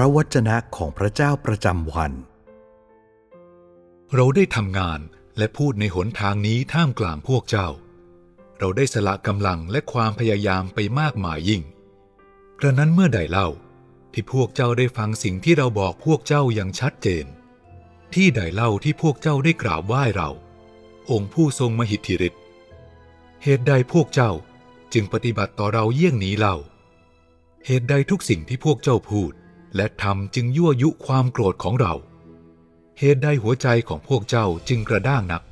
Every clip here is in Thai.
ระวจนะของพระเจ้าประจำวัน เราได้ทำงานและพูดในหนทางนี้ท่ามกลางพวกเจ้า เราได้สละกำลังและความพยายามไปมากมายยิ่ง กระนั้นเมื่อใดเล่าที่พวกเจ้าได้ฟังสิ่งที่เราบอกพวกเจ้าอย่างชัดเจน ที่ใดเล่าที่พวกเจ้าได้กราบไหว้เรา องค์ผู้ทรงมหิทธิฤทธิ์เหตุใดพวกเจ้าจึงปฏิบัติต่อเราเยี่ยงนี้เล่า เหตุใดทุกสิ่งที่พวกเจ้าพูด และทำจึงยั่วยุความโกรธของเรา เหตุใดหัวใจของพวกเจ้าจึงกระด้างนัก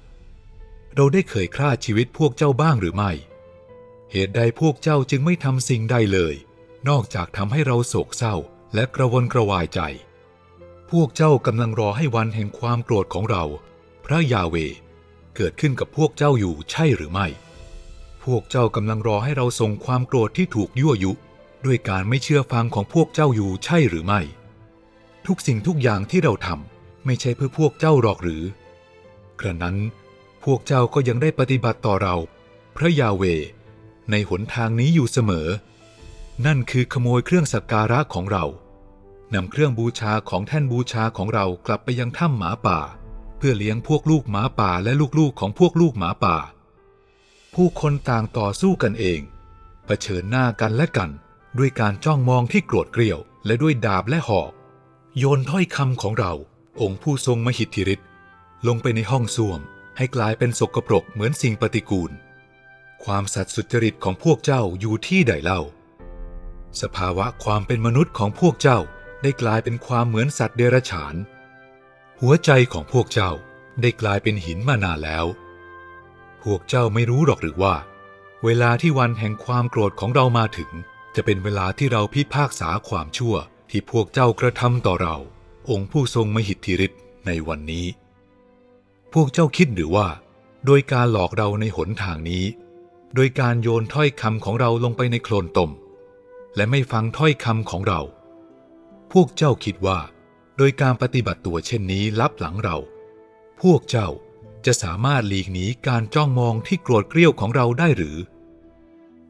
เราได้เคยฆ่าชีวิตพวกเจ้าบ้างหรือไม่ เหตุใดพวกเจ้าจึงไม่ทำสิ่งใดเลย นอกจากทำให้เราโศกเศร้าและกระวนกระวายใจ พวกเจ้ากำลังรอให้วันแห่งความโกรธของเรา พระยาเวเกิดขึ้นกับพวกเจ้าอยู่ใช่หรือไม่ พวกเจ้ากำลังรอให้เราส่งความโกรธที่ถูกยั่วยุ ด้วยการไม่เชื่อฟังของพวกเจ้าอยู่ใช่หรือไม่ ทุกสิ่งทุกอย่างที่เราทำไม่ใช่เพื่อพวกเจ้าหรอกหรือ กระนั้นพวกเจ้าก็ยังได้ปฏิบัติต่อเรา พระยาเว ในหนทางนี้อยู่เสมอ นั่นคือขโมยเครื่องสักการะของเรานำเครื่องบูชาของแท่นบูชาของเรากลับไปยังถ้ำหมาป่า เพื่อเลี้ยงพวกลูกหมาป่าและลูกๆของพวกลูกหมาป่า ผู้คนต่างต่อสู้กันเองเผชิญหน้ากันและกัน ด้วยการจ้องมองที่โกรธเกรียว และด้วยดาบและหอก โยนถ้อยคำของเรา องค์ผู้ทรงมหิทธิฤทธิ์ลงไปในห้องส้วม ให้กลายเป็นสกปรกเหมือนสิ่งปฏิกูล ความสัตย์สุจริตของพวกเจ้าอยู่ที่ใดเล่า สภาวะความเป็นมนุษย์ของพวกเจ้าได้กลายเป็นความเหมือนสัตว์เดรัจฉาน หัวใจของพวกเจ้าได้กลายเป็นหินมานานแล้ว พวกเจ้าไม่รู้หรอกหรือว่า เวลาที่วันแห่งความโกรธของเรามาถึง จะเป็นเวลาที่เราพิพากษาความชั่วที่พวกเจ้ากระทำต่อเรา องค์ผู้ทรงมหิทธิฤทธิ์ในวันนี้ พวกเจ้าคิดหรือว่า โดยการหลอกเราในหนทางนี้ โดยการโยนถ้อยคำของเราลงไปในโคลนตม และไม่ฟังถ้อยคำของเรา พวกเจ้าคิดว่า โดยการปฏิบัติตัวเช่นนี้ลับหลังเรา พวกเจ้าจะสามารถหลีกหนีการจ้องมองที่โกรธเกรี้ยวของเราได้หรือ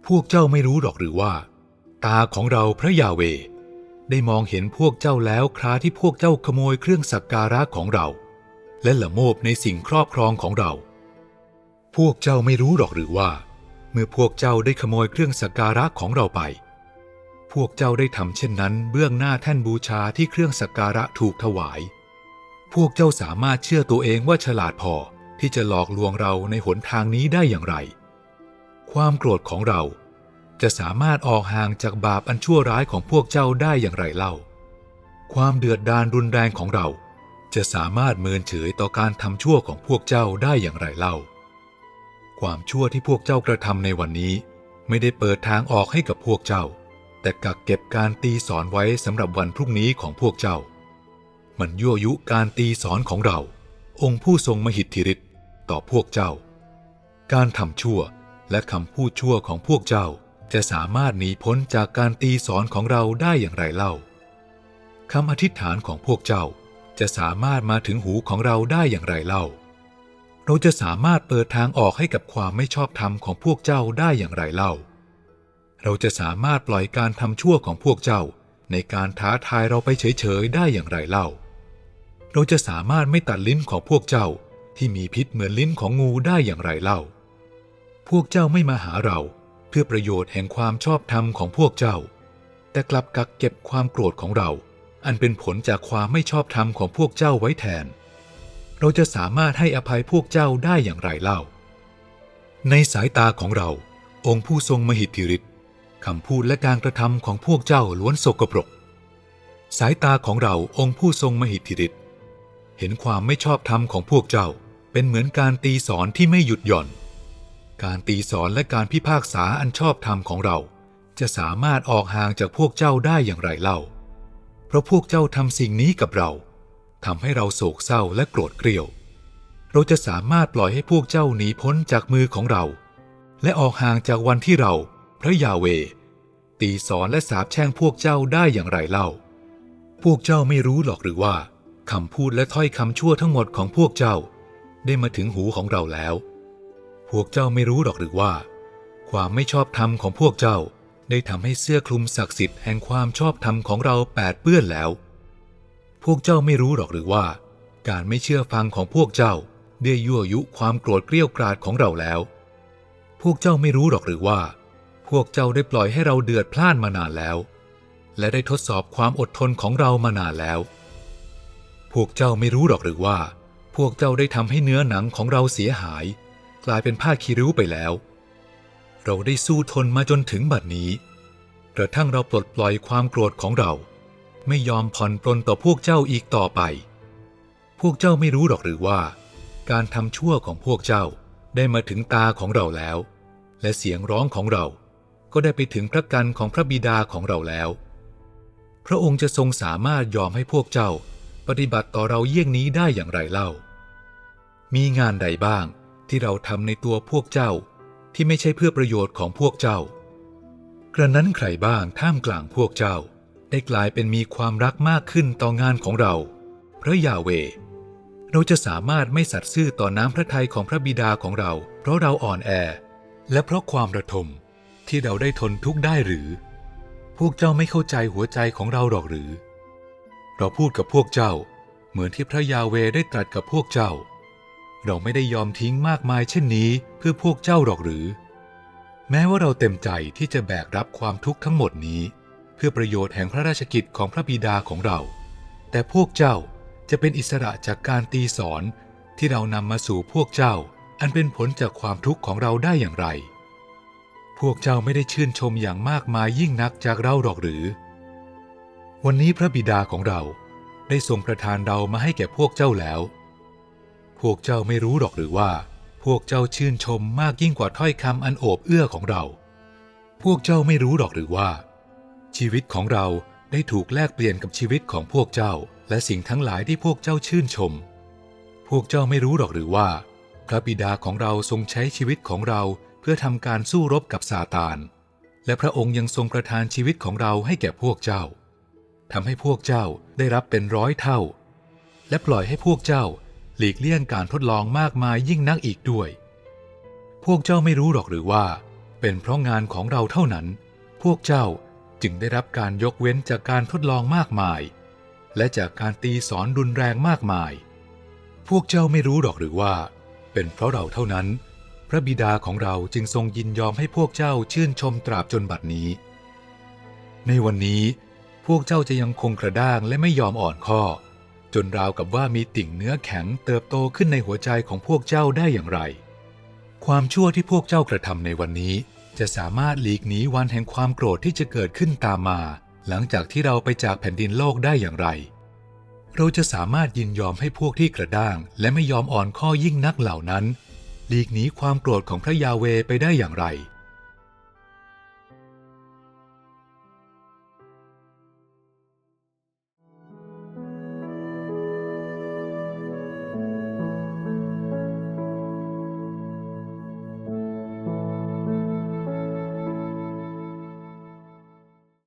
พวกเจ้าไม่รู้หรอกหรือว่า ตาของเราพระยาเว ได้มองเห็นพวกเจ้าแล้วคราที่พวกเจ้าขโมยเครื่องสักการะของเรา และละโมบในสิ่งครอบครองของเรา พวกเจ้าไม่รู้หรอกหรือว่า เมื่อพวกเจ้าได้ขโมยเครื่องสักการะของเราไป พวกเจ้าได้ทำเช่นนั้น เบื้องหน้าแท่นบูชาที่เครื่องสักการะถูกถวาย พวกเจ้าสามารถเชื่อตัวเองว่าฉลาดพอที่จะหลอกลวงเราในหนทางนี้ได้อย่างไร ความโกรธของเรา จะสามารถออกห่างจากบาปอันชั่วร้ายของพวกเจ้าได้อย่างไรเล่า ความเดือดดาลรุนแรงของเรา จะสามารถเมินเฉยต่อการทำชั่วของพวกเจ้าได้อย่างไรเล่า ความชั่วที่พวกเจ้ากระทำในวันนี้ ไม่ได้เปิดทางออกให้กับพวกเจ้า แต่กักเก็บการตีสอนไว้สำหรับวันพรุ่งนี้ของพวกเจ้า มันยั่วยุการตีสอนของเรา องค์ผู้ทรงมหิทธิฤทธิ์ต่อพวกเจ้า การทำชั่วและคำพูดชั่วของพวกเจ้า จะสามารถหนีพ้นจากการตีสอนของเราได้อย่างไรเล่าคำอธิษฐานของพวกเจ้าจะสามารถมาถึงหูของเราได้อย่างไรเล่า เราจะสามารถเปิดทางออกให้กับความไม่ชอบธรรมของพวกเจ้าได้อย่างไรเล่า เราจะสามารถปล่อยการทำชั่วของพวกเจ้า ในการท้าทายเราไปเฉยๆได้อย่างไรเล่า เราจะสามารถไม่ตัดลิ้นของพวกเจ้าที่มีพิษเหมือนลิ้นของงูได้อย่างไรเล่า พวกเจ้าไม่มาหาเรา เพื่อประโยชน์แห่งความชอบธรรมของพวกเจ้า แต่กลับกักเก็บความโกรธของเรา อันเป็นผลจากความไม่ชอบธรรมของพวกเจ้าไว้แทน เราจะสามารถให้อภัยพวกเจ้าได้อย่างไรเล่า ในสายตาของเรา องค์ผู้ทรงมหิทธิฤทธิ์คำพูดและการกระทำของพวกเจ้าล้วนโสกปรก สายตาของเราองค์ผู้ทรงมหิทธิฤทธิ์เห็นความไม่ชอบธรรมของพวกเจ้า เป็นเหมือนการตีสอนที่ไม่หยุดหย่อน การตีสอนและการพิพากษาอันชอบธรรมของเรา จะสามารถออกห่างจากพวกเจ้าได้อย่างไรเล่า เพราะพวกเจ้าทำสิ่งนี้กับเราทำให้เราโศกเศร้าและโกรธเกรียว เราจะสามารถปล่อยให้พวกเจ้าหนีพ้นจากมือของเรา และออกห่างจากวันที่เรา พระยาเว ตีสอนและสาปแช่งพวกเจ้าได้อย่างไรเล่า พวกเจ้าไม่รู้หรอกหรือว่าคำพูดและถ้อยคำชั่วทั้งหมดของพวกเจ้า ได้มาถึงหูของเราแล้ว พวกเจ้าไม่รู้หรอกหรือว่า ความไม่ชอบธรรมของพวกเจ้าได้ทำให้เสื้อคลุมศักดิ์สิทธิ์แห่งความชอบธรรมของเราแปดเปื้อนแล้ว พวกเจ้าไม่รู้หรอกหรือว่า การไม่เชื่อฟังของพวกเจ้าได้ยั่วยุความโกรธเกรี้ยวกราดของเราแล้ว พวกเจ้าไม่รู้หรอกหรือว่า พวกเจ้าได้ปล่อยให้เราเดือดพล่านมานานแล้ว และได้ทดสอบความอดทนของเรามานานแล้ว พวกเจ้าไม่รู้หรอกหรือว่า พวกเจ้าได้ทำให้เนื้อหนังของเราเสียหาย ลายเป็นผ้าคีริ้วไปแล้ว เราได้สู้ทนมาจนถึงบัดนี้กระทั่งเราปลดปล่อยความโกรธของเรา ไม่ยอมผ่อนปลนต่อพวกเจ้าอีกต่อไป พวกเจ้าไม่รู้หรอกหรือว่า การทำชั่วของพวกเจ้าได้มาถึงตาของเราแล้ว และเสียงร้องของเราก็ได้ไปถึงพระกันของพระบิดาของเราแล้ว พระองค์จะทรงสามารถยอมให้พวกเจ้า ปฏิบัติต่อเราเยี่ยงนี้ได้อย่างไรเล่า มีงานใดบ้าง ที่เราทำในตัวพวกเจ้าที่ไม่ใช่เพื่อประโยชน์ของพวกเจ้า กระนั้นใครบ้างท่ามกลางพวกเจ้า ได้กลายเป็นมีความรักมากขึ้นต่องานของเรา พระยาเว เราจะสามารถไม่สัตย์ซื่อต่อน้ำพระทัยของพระบิดาของเรา เพราะเราอ่อนแอ และเพราะความระทมที่เราได้ทนทุกข์ได้หรือ พวกเจ้าไม่เข้าใจหัวใจของเราหรอกหรือ เราพูดกับพวกเจ้า เหมือนที่พระยาเวได้ตรัสกับพวกเจ้า เราไม่ได้ยอมทิ้งมากมายเช่นนี้เพื่อพวกเจ้าหรอกหรือ แม้ว่าเราเต็มใจที่จะแบกรับความทุกข์ทั้งหมดนี้ เพื่อประโยชน์แห่งพระราชกิจของพระบิดาของเรา แต่พวกเจ้าจะเป็นอิสระจากการตีสอนที่เรานำมาสู่พวกเจ้า อันเป็นผลจากความทุกข์ของเราได้อย่างไร พวกเจ้าไม่ได้ชื่นชมอย่างมากมายยิ่งนักจากเราหรอกหรือ วันนี้พระบิดาของเราได้ทรงประทานเรามาให้แก่พวกเจ้าแล้ว พวกเจ้าไม่รู้หรอกหรือว่า พวกเจ้าชื่นชมมากยิ่งกว่าถ้อยคำอันโอบเอื้อของเรา พวกเจ้าไม่รู้หรอกหรือว่า ชีวิตของเราได้ถูกแลกเปลี่ยนกับชีวิตของพวกเจ้า และสิ่งทั้งหลายที่พวกเจ้าชื่นชม พวกเจ้าไม่รู้หรอกหรือว่า พระบิดาของเราทรงใช้ชีวิตของเราเพื่อทำการสู้รบกับซาตาน และพระองค์ยังทรงประทานชีวิตของเราให้แก่พวกเจ้าทำให้พวกเจ้าได้รับเป็นร้อยเท่า และปล่อยให้พวกเจ้า หลีกเลี่ยงการทดลองมากมายยิ่งนักอีกด้วย พวกเจ้าไม่รู้หรอกหรือว่า เป็นเพราะงานของเราเท่านั้น พวกเจ้าจึงได้รับการยกเว้นจากการทดลองมากมาย และจากการตีสอนรุนแรงมากมาย พวกเจ้าไม่รู้หรอกหรือว่า เป็นเพราะเราเท่านั้น พระบิดาของเราจึงทรงยินยอมให้พวกเจ้าชื่นชมตราบจนบัดนี้ ในวันนี้พวกเจ้าจะยังคงกระด้างและไม่ยอมอ่อนข้อ จนราวกับว่ามีติ่งเนื้อแข็งเติบโตขึ้นในหัวใจของพวกเจ้าได้อย่างไร ความชั่วที่พวกเจ้ากระทำในวันนี้ จะสามารถหลีกหนีวันแห่งความโกรธที่จะเกิดขึ้นตามมา หลังจากที่เราไปจากแผ่นดินโลกได้อย่างไร เราจะสามารถยินยอมให้พวกที่กระด้าง และไม่ยอมอ่อนข้อยิ่งนักเหล่านั้น หลีกหนีความโกรธของพระยาเวไปได้อย่างไร